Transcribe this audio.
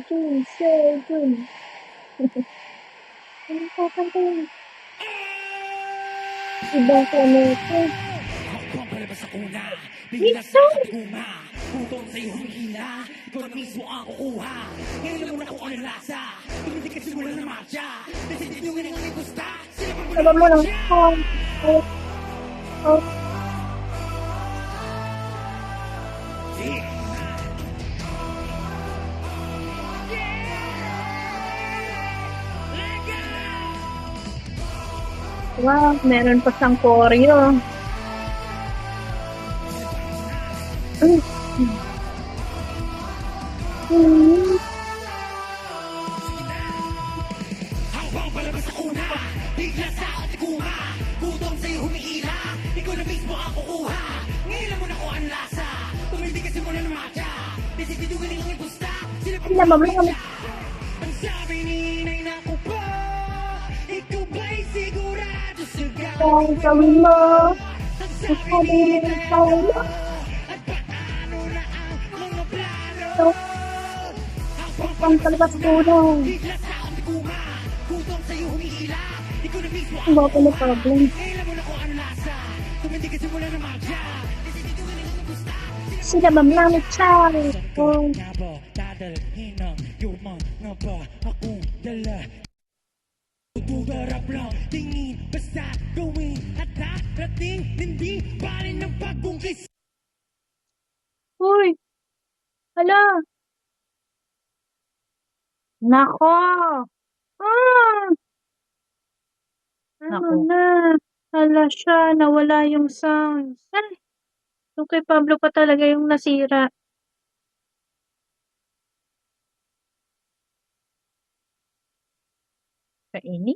seven. Ano pa kanta yun? Ibang planeta. Habang palabas ako na, Ito! bigla sa guma. Putong sa'yo humihila, ikaw na mismo ang kukuha. Ngayon alam mo na kung ano lasa, tumindi ka simula na marcha. Nasisip nyo nga ang gusta, sila pa Sabi mo lang. Oh. Oh. Oh. Wow, meron pa siyang choreo. Mm. Mm. Ang alam mo na kung lasa, tumindi ka simula na marcha. Nasisip nyo nga ang sabi ni Inay na ko pa paano na ang mga plano So, ang sa problem. Mo kung ano lasa Tumindi ka na gusta Sila? Oh. Nga ba dadalhin ang iyong mga ba akong dala Tugarap lang, tingin, basta gawin At darating, hindi bali ng pagbungkis Uy! Hala! Nako! Ah! Ano Nako. na? Hala siya, nawala yung sounds. Ay! Yung kay Pablo pa talaga yung nasira. ini